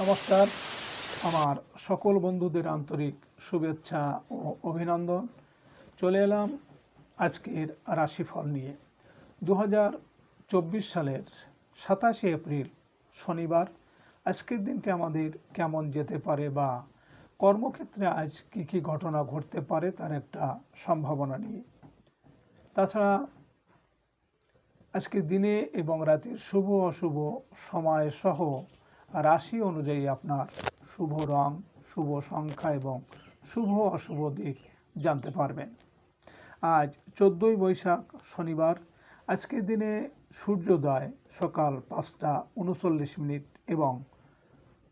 নমস্কার। আমার সকল বন্ধুদের আন্তরিক শুভেচ্ছা ও অভিনন্দন। চলে এলাম আজকের রাশিফল নিয়ে। দু সালের সাতাশে এপ্রিল, শনিবার। আজকের দিনটি আমাদের কেমন যেতে পারে বা কর্মক্ষেত্রে আজ কী কী ঘটনা ঘটতে পারে তার একটা সম্ভাবনা নিয়ে। তাছাড়া আজকের দিনে এবং রাতের শুভ অশুভ সময় সহ রাশি অনুযায়ী আপনার শুভ রং, শুভ সংখ্যা এবং শুভ অশুভ দিক জানতে পারবেন। আজ চোদ্দোই বৈশাখ, শনিবার। আজকের দিনে সূর্যোদয় সকাল পাঁচটা উনচল্লিশ মিনিট এবং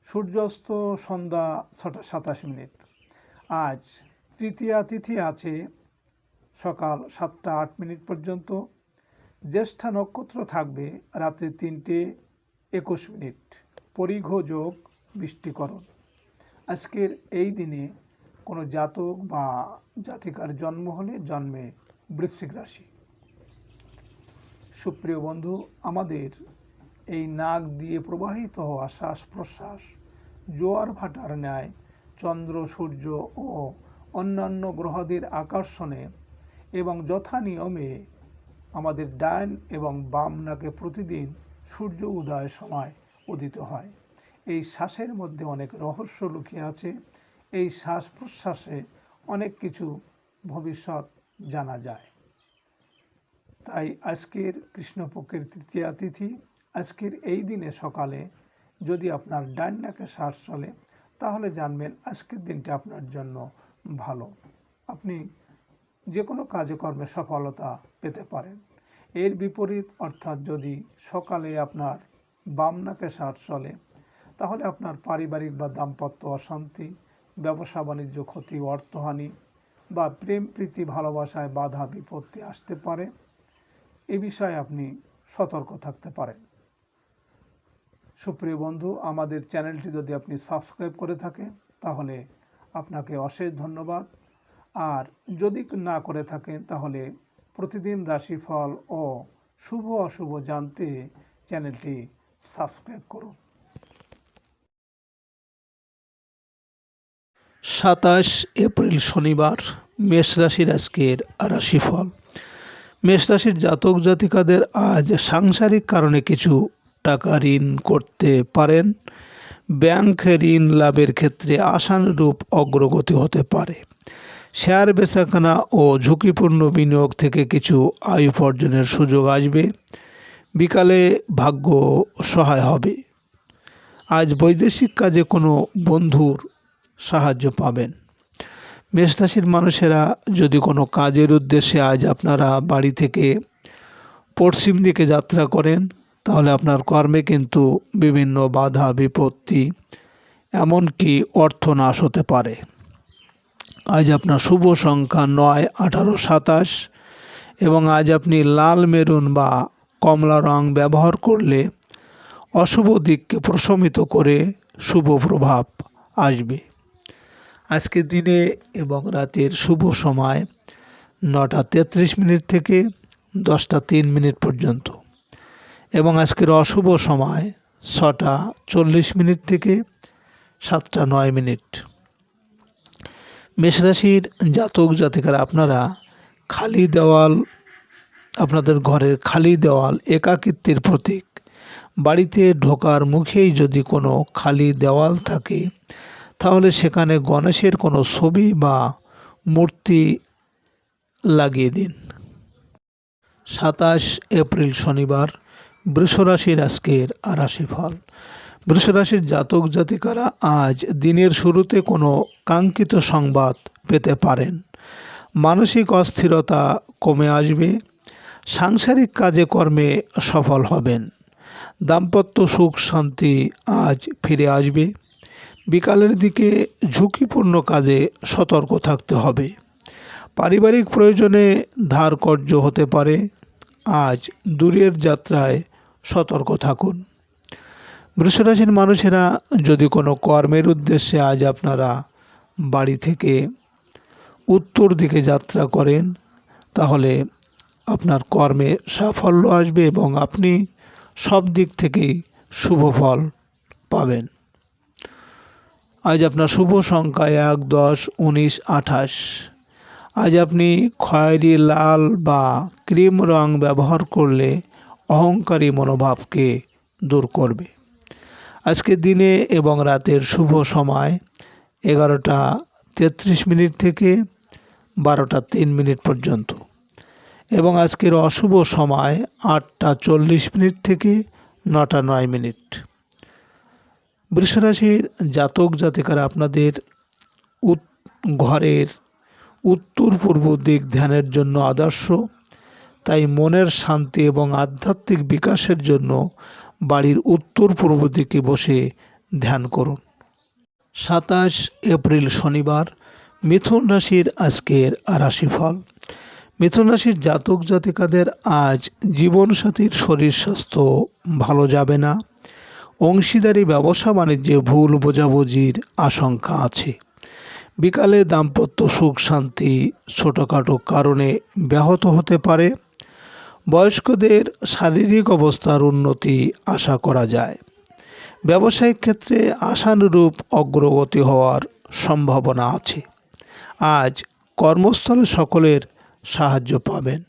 সূর্যাস্ত সন্ধ্যা ছটা সাতাশ মিনিট। আজ তৃতীয়া তিথি আছে সকাল সাতটা আট মিনিট পর্যন্ত। জ্যেষ্ঠা নক্ষত্র থাকবে রাত্রি তিনটে একুশ মিনিট। পরিঘ যোগ বৃষ্টিকরণ আজকের এই দিনে কোনো জাতক বা জাতিকার জন্ম হলে জন্মে বৃশ্চিক রাশি। সুপ্রিয় বন্ধু, আমাদের এই নাক দিয়ে প্রবাহিত হওয়া শ্বাস প্রশ্বাস জোয়ার ভাটার ন্যায়, চন্দ্র, সূর্য ও অন্যান্য গ্রহদের আকর্ষণে এবং যথা নিয়মে আমাদের ডান এবং বাম নাকে প্রতিদিন সূর্য উদয়ের সময় উদিত হয়। এই শ্বাসের মধ্যে অনেক রহস্য লুকিয়ে আছে। এই শ্বাস প্রশ্বাসে অনেক কিছু ভবিষ্যৎ জানা যায়। তাই আজকের কৃষ্ণপক্ষের তৃতীয়া তিথি, আজকের এই দিনে সকালে যদি আপনার ডান নাকে শ্বাস চলে, তাহলে জানবেন আজকের দিনটা আপনার জন্য ভালো। আপনি যে কোনো কাজকর্মে সফলতা পেতে পারেন। এর বিপরীত অর্থাৎ যদি সকালে আপনার বাম নাকে শ্বাস চলে, তাহলে আপনার পারিবারিক বা দাম্পত্য অশান্তি, ব্যবসা বাণিজ্য ক্ষতি, অর্থহানি বা প্রেম, প্রীতি, ভালোবাসায় বাধা, বিপত্তি আসতে পারে। এ বিষয়ে আপনি সতর্ক থাকতে পারেন। সুপ্রিয় বন্ধু, আমাদের চ্যানেলটি যদি আপনি সাবস্ক্রাইব করে থাকেন, তাহলে আপনাকে অশেষ ধন্যবাদ। আর যদি না করে থাকেন, তাহলে প্রতিদিন রাশিফল ও শুভ অশুভ জানতে চ্যানেলটি সাবস্ক্রাইব করুন। সাতাশ এপ্রিল শনিবার, মেষ রাশির আজকের রাশিফল। মেষ রাশির জাতক জাতিকাদের আজ সাংসারিক কারণে কিছু টাকা ঋণ করতে পারেন। ব্যাংক ঋণ লাভের ক্ষেত্রে আশানুরূপ অগ্রগতি হতে পারে। শেয়ার বেচাকেনা ও ঝুঁকিপূর্ণ বিনিয়োগ থেকে কিছু আয় উপার্জনের সুযোগ আসবে। বিকালে ভাগ্য সহায় হবে। আজ বৈদেশিক কাজে কোনো বন্ধুর সাহায্য পাবেন। মেষরাশির মানুষেরা যদি কোনো কাজের উদ্দেশ্যে আজ আপনারা বাড়ি থেকে পশ্চিম দিকে যাত্রা করেন, তাহলে আপনার কর্মে কিন্তু বিভিন্ন বাধা, বিপত্তি এমনকি অর্থ নাশ হতে পারে। আজ আপনার শুভ সংখ্যা নয়, আঠারো, সাতাশ এবং আজ আপনি লাল, মেরুন বা কমলা রং ব্যবহার করলে অশুভ দিককে প্রশমিত করে শুভ প্রভাব আসবে। আজকের দিনে এবং রাতের শুভ সময় নটা তেত্রিশ মিনিট থেকে দশটা তিন মিনিট পর্যন্ত এবং আজকের অশুভ সময় ছটা চল্লিশ মিনিট থেকে সাতটা নয় মিনিট। মেষরাশির জাতক জাতিকারা আপনারা খালি দেওয়াল আপনাদের ঘরের খালি দেওয়াল একাকিত্বের প্রতীক। বাড়িতে ঢোকার মুখেই যদি কোনো খালি দেওয়াল থাকে, তাহলে সেখানে গণেশের কোনো ছবি বা মূর্তি লাগিয়ে দিন। সাতাশ এপ্রিল শনিবার, বৃষরাশির আজকের রাশিফল। বৃষরাশির জাতক জাতিকারা আজ দিনের শুরুতে কোনো কাঙ্ক্ষিত সংবাদ পেতে পারেন। মানসিক অস্থিরতা কমে আসবে সাংসারিক কাজে কর্মে সফল হবেন। দাম্পত্য সুখ, শান্তি আজ ফিরে আসবে। বিকালের দিকে ঝুঁকিপূর্ণ কাজে সতর্ক থাকতে হবে। পারিবারিক প্রয়োজনে ধার কর্য হতে পারে। আজ দূরের যাত্রায় সতর্ক থাকুন। বৃষরাশির মানুষেরা, যদি কোনো কর্মের উদ্দেশ্যে আজ আপনারা বাড়ি থেকে উত্তর দিকে যাত্রা করেন, তাহলে আপনার কর্মে সাফল্য আসবে এবং আপনি সব দিক থেকেই শুভ ফল পাবেন। আজ আপনার শুভ সংখ্যা এক, দশ, উনিশ, আঠাশ। আজ আপনি খয়েরি লাল বা ক্রিম রং ব্যবহার করলে অহংকারী মনোভাবকে দূর করবে। আজকে দিনে এবং রাতের শুভ সময় এগারোটা তেত্রিশ মিনিট থেকে বারোটা তিন মিনিট পর্যন্ত। এবং আজকের অশুভ সময় আটটা চল্লিশ মিনিট থেকে নটা নয় মিনিট। বৃষরাশির জাতক জাতিকারা আপনাদের ঘরের উত্তর পূর্ব দিক ধ্যানের জন্য আদর্শ। তাই মনের শান্তি এবং আধ্যাত্মিক বিকাশের জন্য বাড়ির উত্তর পূর্ব দিকে বসে ধ্যান করুন। সাতাশ এপ্রিল শনিবার, মিথুন রাশির আজকের রাশিফল। মিথুন রাশির জাতক জাতিকাদের আজ জীবনসাথীর শরীর স্বাস্থ্য ভালো যাবে না। অংশীদারি ব্যবসা বাণিজ্যে ভুল বোঝাবুঝির আশঙ্কা আছে। বিকালে দাম্পত্য সুখ শান্তি ছোটোখাটো কারণে ব্যাহত হতে পারে। বয়স্কদের শারীরিক অবস্থার উন্নতি আশা করা যায়। ব্যবসায়িক ক্ষেত্রে আশানুরূপ অগ্রগতি হওয়ার সম্ভাবনা আছে। আজ কর্মস্থলে সকলের সাহায্য পাবেন।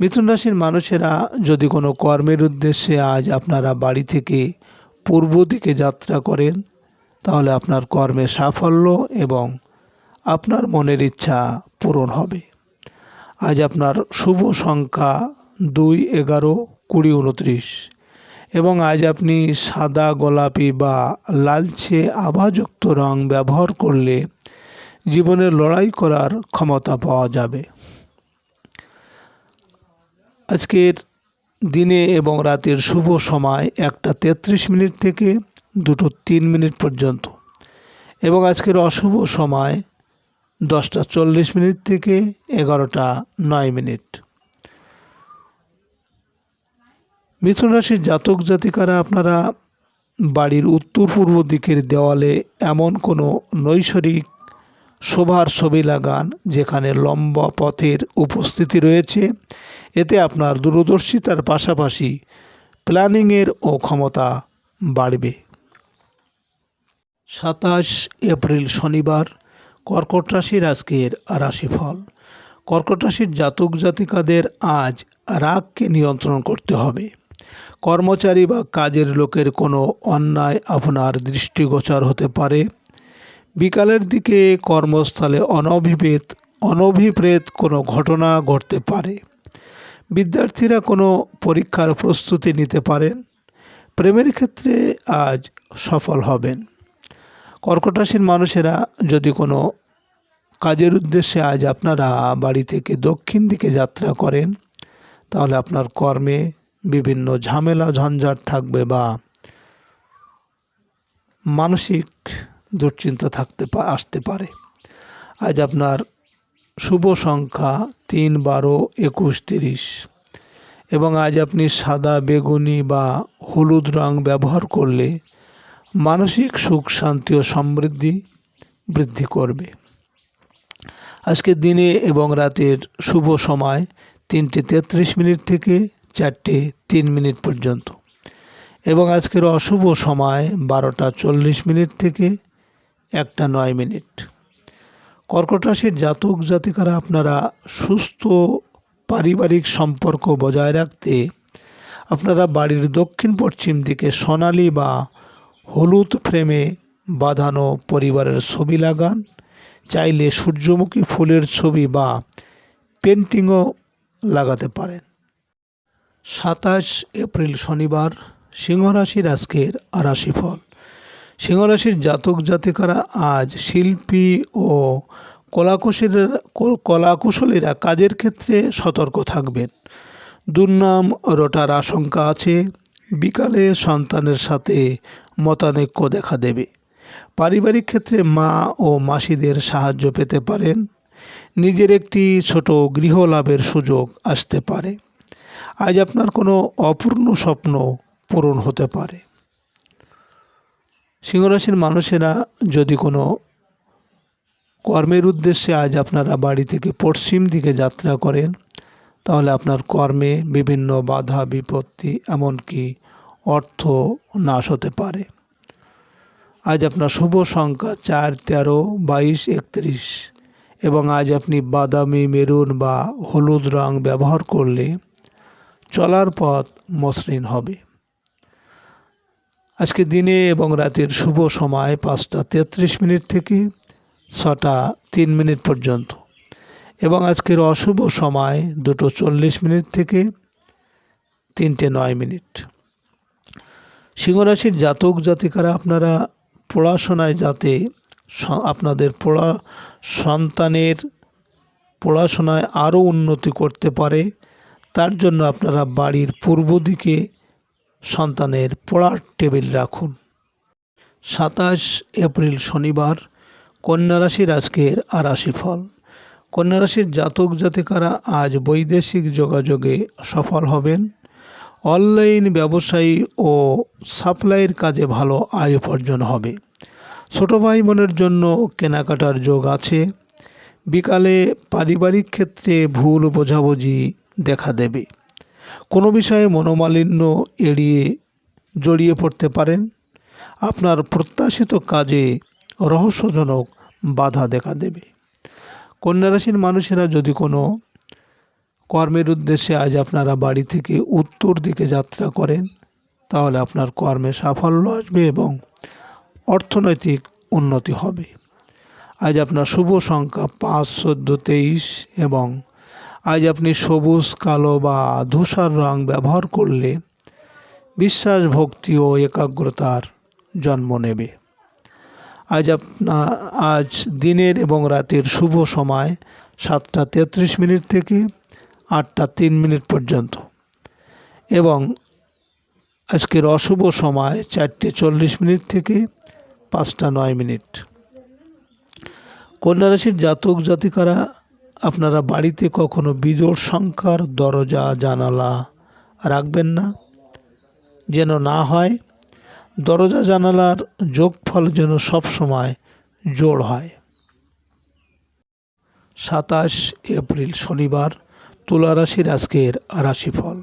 মিথুন রাশির মানুষেরা যদি কোনো কর্মের উদ্দেশ্যে আজ আপনারা বাড়ি থেকে পূর্ব দিকে যাত্রা করেন, তাহলে আপনার কর্মে সাফল্য এবং আপনার মনের ইচ্ছা পূরণ হবে। আজ আপনার শুভ সংখ্যা দুই, এগারো, কুড়ি, উনত্রিশ এবং আজ আপনি সাদা গোলাপি বা লালচে আভাযুক্ত রং ব্যবহার করলে জীবনে লড়াই করার ক্ষমতা পাওয়া যাবে। আজকের দিনে এবং রাতের শুভ সময় একটা তেত্রিশ মিনিট থেকে দুটো তিন মিনিট পর্যন্ত। এবং আজকের অশুভ সময় দশটা চল্লিশ মিনিট থেকে এগারোটা নয় মিনিট। মিথুন রাশির জাতক জাতিকারা, আপনারা বাড়ির উত্তর পূর্ব দিকের দেওয়ালে এমন কোনো নৈসর্গিক শোভার ছবি লাগান যেখানে লম্বা পথের উপস্থিতি রয়েছে। এতে আপনার দূরদর্শিতার পাশাপাশি প্ল্যানিংয়ের ও ক্ষমতা বাড়বে। সাতাশ এপ্রিল শনিবার, কর্কট রাশির আজকের রাশিফল। কর্কট রাশির জাতক জাতিকাদের আজ রাগকে নিয়ন্ত্রণ করতে হবে। কর্মচারী বা কাজের লোকের কোনো অন্যায় আপনার দৃষ্টিগোচর হতে পারে। বিকালের দিকে কর্মস্থলে অনভিপ্রেত অনভিপ্রেত কোনো ঘটনা ঘটতে পারে। বিদ্যার্থীরা কোনো পরীক্ষার প্রস্তুতি নিতে পারেন। প্রেমের ক্ষেত্রে আজ সফল হবেন। কর্কট রাশির মানুষেরা যদি কোনো কাজের উদ্দেশ্যে আজ আপনারা বাড়ি থেকে দক্ষিণ দিকে যাত্রা করেন, তাহলে আপনার কর্মে বিভিন্ন ঝামেলা, ঝঞ্ঝাট থাকবে বা মানসিক দুশ্চিন্তা থাকতে আসতে পারে। আজ আপনার শুভ সংখ্যা তিন বারো একুশ তিরিশ। এবং আজ আপনি সাদা, বেগুনি বা হলুদ রং ব্যবহার করলে মানসিক সুখ, শান্তি ও সমৃদ্ধি বৃদ্ধি করবে। আজকে দিনে এবং রাতের শুভ সময় তিনটে তেত্রিশ মিনিট থেকে চারটে তিন মিনিট পর্যন্ত। এবং আজকের অশুভ সময় বারোটা চল্লিশ মিনিট থেকে একটা নয় মিনিট। কর্কট রাশির জাতক জাতিকারা আপনারা সুস্থ পারিবারিক সম্পর্ক বজায় রাখতে আপনারা বাড়ির দক্ষিণ পশ্চিম দিকে সোনালি বা হলুদ ফ্রেমে বাঁধানো পরিবারের ছবি লাগান। চাইলে সূর্যমুখী ফুলের ছবি বা পেন্টিংও লাগাতে পারেন। সাতাশ এপ্রিল শনিবার, সিংহরাশির আজকের রাশিফল। সিংহরাশির জাতক জাতিকারা আজ শিল্পী ও কলাকুশলীরা কলাকুশলীরা কাজের ক্ষেত্রে সতর্ক থাকবেন। দুর্নাম রটার আশঙ্কা আছে। বিকালে সন্তানের সাথে মতানৈক্য দেখা দেবে। পারিবারিক ক্ষেত্রে মা ও মাসিদের সাহায্য পেতে পারেন। নিজের একটি ছোট গৃহ লাভের সুযোগ আসতে পারে। আজ আপনার কোনো অপূর্ণ স্বপ্ন পূরণ হতে পারে। সিংহরাশির মানুষেরা যদি কোনো কর্মের উদ্দেশ্যে আজ আপনারা বাড়ি থেকে পশ্চিম দিকে যাত্রা করেন, তাহলে আপনার কর্মে বিভিন্ন বাধা, বিপত্তি, এমনকি অর্থ নাশ হতে পারে। আজ আপনার শুভ সংখ্যা চার, তেরো, বাইশ, একত্রিশ এবং আজ আপনি বাদামি, মেরুন বা হলুদ রং ব্যবহার করলে চলার পথ মসৃণ হবে। আজকে দিনে এবং রাতের শুভ সময় পাঁচটা তেত্রিশ মিনিট থেকে ছটা তিন মিনিট পর্যন্ত। এবং আজকের অশুভ সময় দুটো চল্লিশ মিনিট থেকে তিনটে নয় মিনিট। সিংহরাশির জাতক জাতিকারা, আপনারা পড়াশোনায় যাতে আপনাদের পড়া সন্তানের পড়াশোনায় আরও উন্নতি করতে পারে, তার জন্য আপনারা বাড়ির পূর্ব দিকে সন্তানের পড়ার টেবিল রাখুন। সাতাশ এপ্রিল শনিবার, কন্যা রাশির আজকের আরাশি ফল কন্যা রাশির জাতক জাতিকারা আজ বৈদেশিক যোগাযোগে সফল হবেন। অনলাইন ব্যবসায়ী ও সাপ্লাইয়ের কাজে ভালো আয় উপার্জন হবে। ছোট ভাই বোনের জন্য কেনাকাটার যোগ আছে। বিকালে পারিবারিক ক্ষেত্রে ভুল বোঝাবুঝি দেখা দেবে। কোনো বিষয়ে মনোমালিন্য এড়িয়ে জড়িয়ে পড়তে পারেন? আপনার প্রত্যাশিত কাজে রহস্যজনক বাধা দেখা দেবে। কন্যা রাশির মানুষেরা যদি কোনো কর্মের উদ্দেশ্যে আজ আপনারা বাড়ি থেকে উত্তর দিকে যাত্রা করেন, তাহলে আপনার কর্মে সাফল্য আসবে এবং অর্থনৈতিক উন্নতি হবে। আজ আপনার শুভ সংখ্যা পাঁচ, চোদ্দ, তেইশ এবং আজ আপনি সবুজ, কালো বা ধূসর রং ব্যবহার করলে বিশ্বাস, ভক্তি ও একাগ্রতার জন্ম নেবে। আজ আপনা, আজ দিনের এবং রাতের শুভ সময় সাতটা তেত্রিশ মিনিট থেকে আটটা তিন মিনিট পর্যন্ত এবং আজকের অশুভ সময় চারটে চল্লিশ মিনিট থেকে পাঁচটা নয় মিনিট। কন্যা রাশির জাতক জাতিকারা আপনারা বাড়িতে কখনো বিজোড় সংখ্যার দরজা, জানালা রাখবেন না। যেন না হয়, দরজা, জানালার যোগফল যেন সবসময় জোড় হয়। সাতাশ এপ্রিল শনিবার তুলা রাশির আজকের রাশিফল।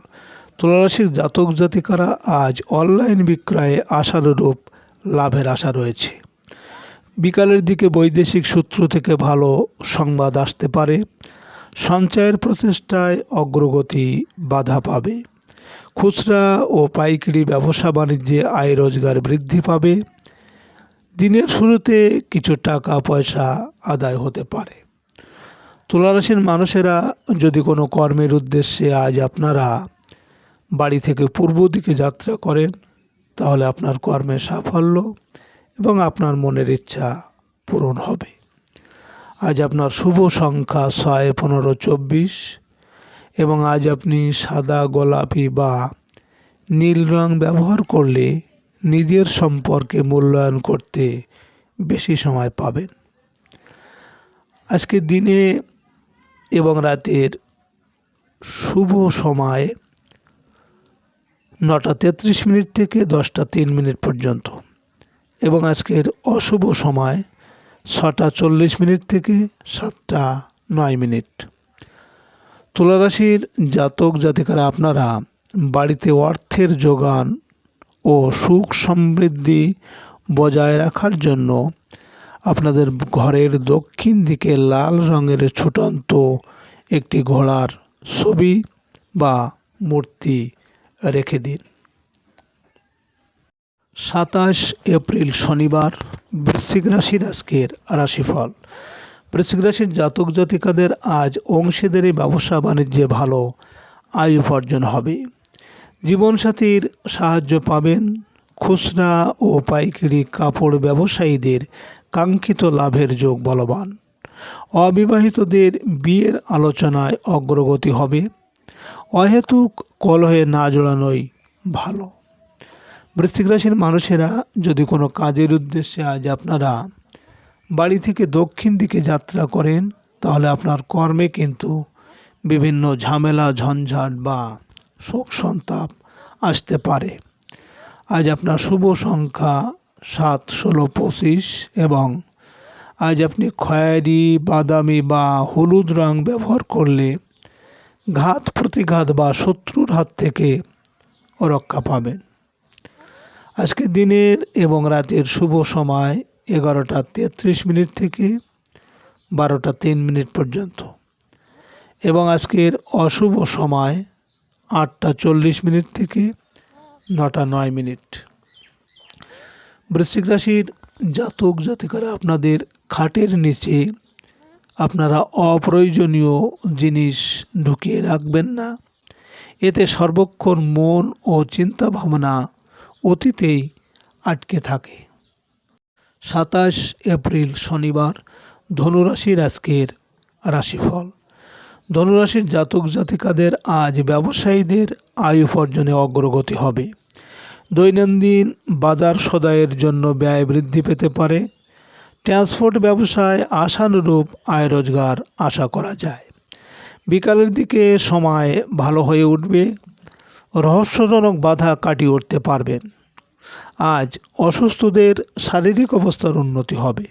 তুলা রাশির জাতক জাতিকারা আজ অনলাইন বিক্রয়ে আশানুরূপ লাভের আশা রয়েছে। বিকালের দিকে বৈদেশিক সূত্র থেকে ভালো সংবাদ আসতে পারে। সঞ্চয়ের প্রচেষ্টায় অগ্রগতি বাধা পাবে। খুচরা ও পাইকারি ব্যবসা বাণিজ্যে আয় রোজগার বৃদ্ধি পাবে। দিনের শুরুতে কিছু টাকা পয়সা আদায় হতে পারে। তুলারাশির মানুষেরা, যদি কোনো কর্মের উদ্দেশ্যে আজ আপনারা বাড়ি থেকে পূর্ব দিকে যাত্রা করেন, তাহলে আপনার কর্মে সাফল্য এবং আপনার মনের ইচ্ছা পূরণ হবে। আজ আপনার শুভ সংখ্যা ছয়, পনেরো, চব্বিশ এবং আজ আপনি সাদা, গোলাপি বা নীল রং ব্যবহার করলে নিজের সম্পর্কে মূল্যায়ন করতে বেশি সময় পাবেন। আজকে দিনে এবং রাতের শুভ সময় নটা তেত্রিশ মিনিট থেকে দশটা তিন মিনিট পর্যন্ত। এবং আজকের অশুভ সময় ছটা চল্লিশ মিনিট থেকে সাতটা নয় মিনিট। তুলারাশির জাতক জাতিকারা আপনারা বাড়িতে অর্থের যোগান ও সুখ সমৃদ্ধি বজায় রাখার জন্য আপনাদের ঘরের দক্ষিণ দিকে লাল রঙের ছুটন্ত একটি ঘোড়ার ছবি বা মূর্তি রেখে দিন। সাতাশ এপ্রিল শনিবার বৃশ্চিক রাশির আজকের রাশিফল। বৃশ্চিক রাশির জাতক জাতিকাদের আজ অংশীদারি ব্যবসা বাণিজ্যে ভালো আয় উপার্জন হবে। জীবনসাথীর সাহায্য পাবেন। খুচরা ও পাইকারি কাপড় ব্যবসায়ীদের কাঙ্ক্ষিত লাভের যোগ বলবান। অবিবাহিতদের বিয়ের আলোচনায় অগ্রগতি হবে। অহেতুক কলহে না জড়ানোই ভালো। বৃশ্চিক রাশির মানুষেরা যদি কোনো কাজের উদ্দেশ্যে আজ আপনারা বাড়ি থেকে দক্ষিণ দিকে যাত্রা করেন, তাহলে আপনার কর্মে কিন্তু বিভিন্ন ঝামেলা, ঝঞ্ঝাট বা শোক সন্তাপ আসতে পারে। আজ আপনার শুভ সংখ্যা সাত, ষোলো, পঁচিশ এবং আজ আপনি খয়েরি, বাদামি বা হলুদ রং ব্যবহার করলে ঘাত, প্রতিঘাত বা শত্রুর হাত থেকে রক্ষা পাবেন। আজকে দিনের এবং রাতের শুভ সময় এগারোটা তেত্রিশ মিনিট থেকে বারোটা তিন মিনিট পর্যন্ত। এবং আজকের অশুভ সময় আটটা চল্লিশ মিনিট থেকে নটা নয় মিনিট। বৃশ্চিক রাশির জাতক জাতিকারা আপনাদের খাটের নিচে আপনারা অপ্রয়োজনীয় জিনিস ঢুকিয়ে রাখবেন না। এতে সর্বক্ষণ মন ও চিন্তা ভাবনা অতীতেই আটকে থাকে। সাতাশ এপ্রিল শনিবার, ধনুরাশির আজকের রাশিফল। ধনুরাশির জাতক জাতিকাদের আজ ব্যবসায়ীদের আয় উপার্জনে অগ্রগতি হবে। দৈনন্দিন বাজার সদায়ের জন্য ব্যয় বৃদ্ধি পেতে পারে। ট্রান্সপোর্ট ব্যবসায় আশানুরূপ আয় রোজগার আশা করা যায়। বিকালের দিকে সময় ভালো হয়ে উঠবে। রহস্যজনক বাধা কাটিয়ে উঠতে পারবেন। আজ অসুস্থদের শারীরিক অবস্থার উন্নতি হবে।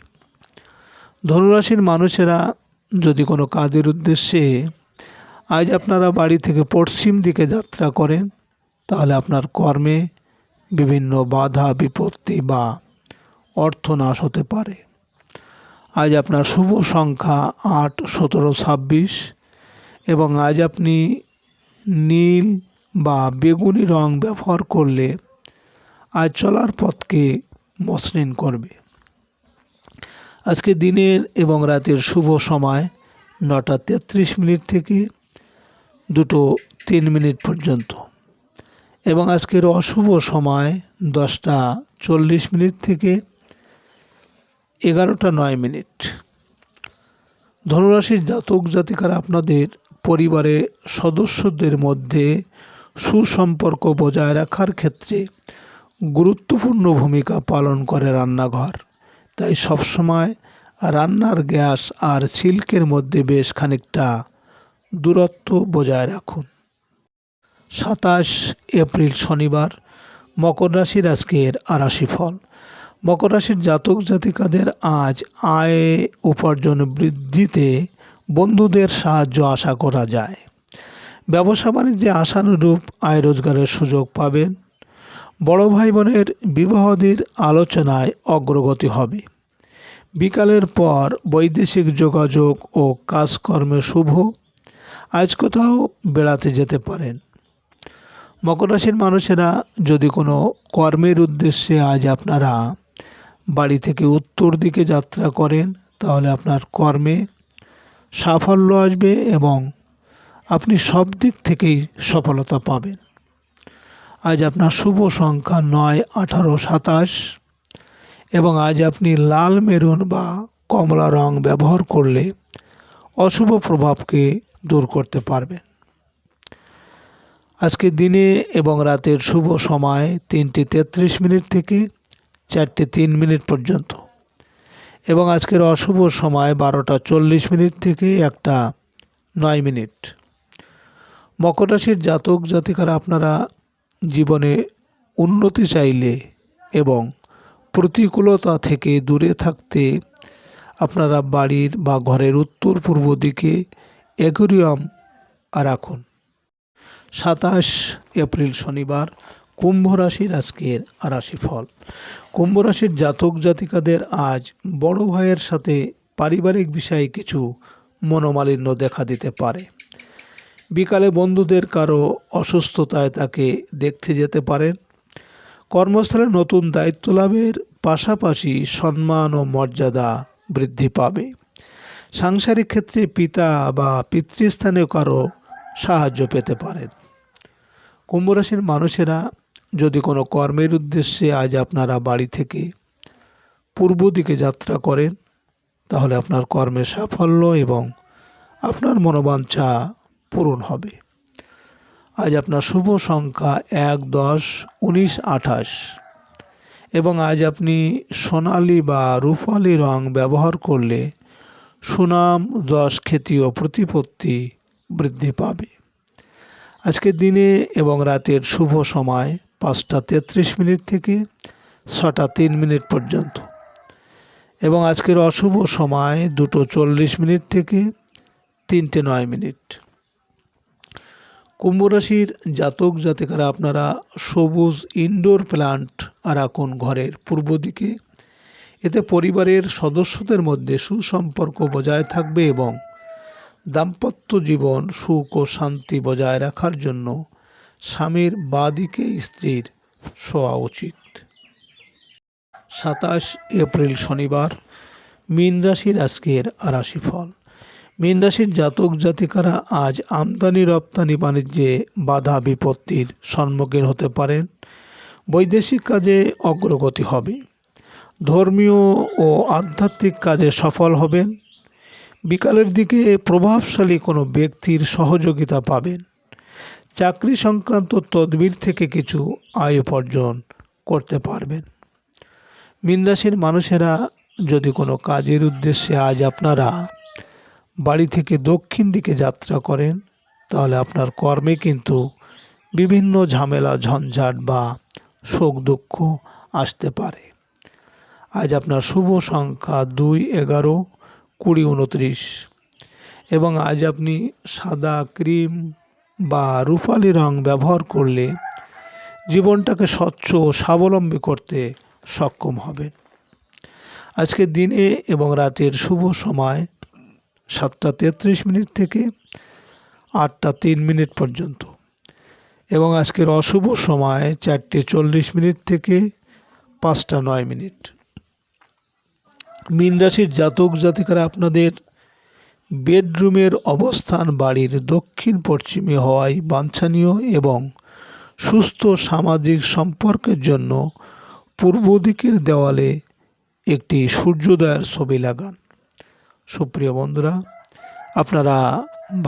ধনুরাশির মানুষেরা যদি কোনো কাজের উদ্দেশ্যে আজ আপনারা বাড়ি থেকে পশ্চিম দিকে যাত্রা করেন, তাহলে আপনার কর্মে বিভিন্ন বাধা, বিপত্তি বা অর্থনাশ হতে পারে। আজ আপনার শুভ সংখ্যা আট, সতেরো, ছাব্বিশ এবং আজ আপনি নীল বা বেগুনি রং ব্যবহার করলে আজ চলার পথকে মসৃণ করবে। আজকে দিনের এবং রাতের শুভ সময় নটা তেত্রিশ মিনিট থেকে দুটো তিন মিনিট পর্যন্ত। এবং আজকের অশুভ সময় দশটা চল্লিশ মিনিট থেকে এগারোটা নয় মিনিট। ধনুরাশির জাতক জাতিকারা আপনাদের পরিবারে সদস্যদের মধ্যে সুসম্পর্ক বজায় রাখার ক্ষেত্রে গুরুত্বপূর্ণ ভূমিকা পালন করে রান্নাঘর। তাই সবসময় রান্নার গ্যাস আর সিল্কের মধ্যে বেশ খানিকটা দূরত্ব বজায় রাখুন। সাতাশ এপ্রিল শনিবার, মকর রাশির আজকের আরাশি ফল। মকর রাশির জাতক জাতিকাদের আজ আয় উপার্জন বৃদ্ধিতে বন্ধুদের সাহায্য আশা করা যায়। ব্যবসা বাণিজ্যে আশানুরূপ আয় রোজগারের সুযোগ পাবেন। বড় ভাই বোনের বিবাহদের আলোচনায় অগ্রগতি হবে। বিকালের পর বৈদেশিক যোগাযোগ ও কাজকর্মে শুভ। আজ কোথাও বেড়াতে যেতে পারেন। মকর রাশির মানুষেরা যদি কোনো কর্মের উদ্দেশ্যে আজ আপনারা বাড়ি থেকে উত্তর দিকে যাত্রা করেন, তাহলে আপনার কর্মে সাফল্য আসবে এবং আপনি সব দিক থেকেই সফলতা পাবেন। আজ আপনার শুভ সংখ্যা নয়, আঠারো, সাতাশ এবং আজ আপনি লাল মেরুন বা কমলা রং ব্যবহার করলে অশুভ প্রভাবকে দূর করতে পারবেন। আজকে দিনে এবং রাতের শুভ সময় তিনটি তেত্রিশ মিনিট থেকে চারটে তিন মিনিট পর্যন্ত এবং আজকের অশুভ সময় বারোটা চল্লিশ মিনিট থেকে একটা নয় মিনিট। মকর রাশির জাতক জাতিকারা আপনারা জীবনে উন্নতি চাইলে এবং প্রতিকূলতা থেকে দূরে থাকতে আপনারা বাড়ির বা ঘরের উত্তর পূর্ব দিকে অ্যাকোরিয়াম রাখুন। সাতাশ এপ্রিল শনিবার, কুম্ভ রাশির আজকের রাশি ফল কুম্ভ রাশির জাতক জাতিকাদের আজ বড় ভাইয়ের সাথে পারিবারিক বিষয়ে কিছু মনোমালিন্য দেখা দিতে পারে। বিকালে বন্ধুদের কারও অসুস্থতায় তাকে দেখতে যেতে পারেন। কর্মস্থলে নতুন দায়িত্ব লাভের পাশাপাশি সম্মান ও মর্যাদা বৃদ্ধি পাবে। সাংসারিক ক্ষেত্রে পিতা বা পিতৃস্থানীয় কারও সাহায্য পেতে পারেন। কুম্ভ রাশির মানুষেরা যদি কোনো কর্মের উদ্দেশ্যে আজ আপনারা বাড়ি থেকে পূর্ব দিকে যাত্রা করেন, তাহলে আপনার কর্মে সাফল্য এবং আপনার মনোবাঞ্ছা পূরণ হবে। আজ আপনার শুভ সংখ্যা এক, দশ, উনিশ, আঠাশ। এবং আজ আপনি সোনালি বা রূপালি রং ব্যবহার করলে সুনাম, যশ, খ্যাতি ও প্রতিপত্তি বৃদ্ধি পাবে। আজকের দিনে এবং রাতের শুভ সময় পাঁচটা তেত্রিশ মিনিট থেকে ছটা তিন মিনিট পর্যন্ত। এবং আজকের অশুভ সময় দুটো চল্লিশ মিনিট থেকে তিনটে নয় মিনিট। কুম্ভ রাশির জাতক জাতিকারা আপনারা সবুজ ইনডোর প্ল্যান্ট রাখুন ঘরের পূর্ব দিকে। এতে পরিবারের সদস্যদের মধ্যে সুসম্পর্ক বজায় থাকবে এবং দাম্পত্য জীবন সুখ ও শান্তি বজায় রাখার জন্য স্বামীর বাদিকে স্ত্রীর শোয়া উচিত। সাতাশ এপ্রিল শনিবার, মীন রাশির আজকের রাশিফল। মীন রাশির জাতক জাতিকারা আজ আমদানি রপ্তানি বাণিজ্যে বাধা বিপত্তির সম্মুখীন হতে পারেন। বৈদেশিক কাজে অগ্রগতি হবে। ধর্মীয় ও আধ্যাত্মিক কাজে সফল হবেন। বিকালের দিকে প্রভাবশালী কোনো ব্যক্তির সহযোগিতা পাবেন। চাকরি সংক্রান্ত তদবির থেকে কিছু আয় উপার্জন করতে পারবেন। মীন রাশির মানুষেরা যদি কোনো কাজের উদ্দেশ্যে আজ আপনারা বাড়ি থেকে দক্ষিণ দিকে যাত্রা করেন, তাহলে আপনার কর্মে কিন্তু বিভিন্ন ঝামেলা, ঝঞ্ঝাট বা শোক দুঃখ আসতে পারে। আজ আপনার শুভ সংখ্যা দুই এগারো, কুড়ি উনত্রিশ। এবং আজ আপনি সাদা ক্রিম বা রূপালি রং ব্যবহার করলে জীবনটাকে স্বচ্ছ ও স্বাবলম্বী করতে সক্ষম হবেন। আজকের দিনে এবং রাতের শুভ সময় সাতটা তেত্রিশ মিনিট থেকে আটটা তিন মিনিট পর্যন্ত। এবং আজকের অশুভ সময় চারটে চল্লিশ মিনিট থেকে পাঁচটা নয় মিনিট। মীন রাশির জাতক জাতিকারা আপনাদের বেডরুমের অবস্থান বাড়ির দক্ষিণ পশ্চিমে হওয়ায় বাঞ্ছনীয় এবং সুস্থ সামাজিক সম্পর্কের জন্য পূর্ব দিকের দেওয়ালে একটি সূর্যোদয়ের ছবি লাগান। সুপ্রিয় বন্ধুরা আপনারা